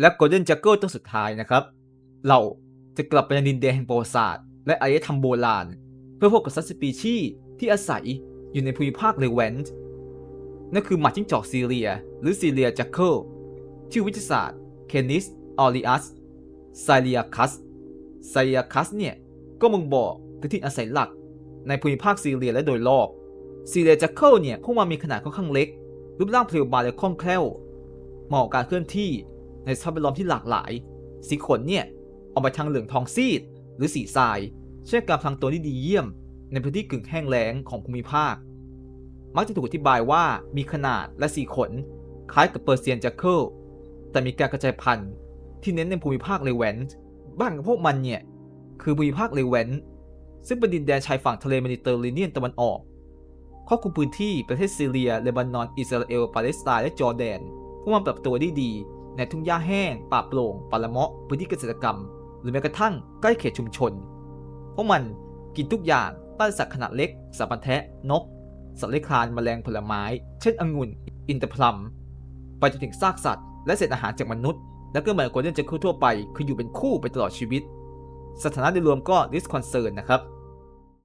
และโกลเด้นจักเกิลตัวสุดท้ายนะครับ เราจะกลับไปยังดินแดนแห่งประวัติศาสตร์และอารยธรรมโบราณ เพื่อพบกับสัตว์สปีชีส์ที่อาศัยอยู่ในภูมิภาคเลเวนต์นั่นคือหมาจิ้งจอกซีเรีย หรือซีเรียจักเกิลชื่อวิทยาศาสตร์เคนิสออริอัสไซเลียคัสไซเลียคัสเนี่ย ก็มึงบอกถึงที่อาศัยหลักในภูมิภาคซีเรียและโดยรอบ ซีเรียจักเกิลเนี่ยพวกมันมีขนาดค่อนข้างเล็ก รูปร่างเพรียวบางและคล่องแคล่ว เหมาะกับการเคลื่อนที่ ในสภาพแวดล้อมที่หลากหลาย สีขนเนี่ยออกไปทางเหลืองทองซีด หรือสีทรายเช่นการพลางตัวที่ดีเยี่ยม ในพื้นที่กึ่งแห้งแล้งของภูมิภาค มักจะถูกอธิบายว่ามีขนาดและสีขน คล้ายกับเปอร์เซียนแจ็คเกิลแต่มีการกระจายพันธุ์ที่เน้นในภูมิภาคเลเวนต์บ้านของพวกมันเนี่ยคือภูมิภาคเลเวนต์ซึ่งเป็นดินแดนชายฝั่งทะเลเมดิเตอร์เรเนียนตะวันออกครอบคลุมพื้นที่ประเทศซีเรียเลบานอน อิสราเอล ปาเลสไตน์และจอร์แดน พวกมันปรับตัวได้ดี ในทุ่งหญ้าแห้ง ป่าโปร่งป่าละเมาะพื้นที่เกษตรกรรม หรือแม้กระทั่งใกล้เขตชุมชน พวกมันกินทุกอย่างตั้งสัตว์ขนาดเล็กสัตว์พันธุ์แทะนก สัตว์เลื้อยคลานแมลงผลไม้ เช่นองุ่น อินทผลัม ไปจนถึงซากสัตว์ และเศษอาหารจากมนุษย์ และก็เหมือนโกลเด้นเจคทั่วไป คืออยู่เป็นคู่ไปตลอดชีวิต สถานะโดยรวมก็ disconcern นะครับ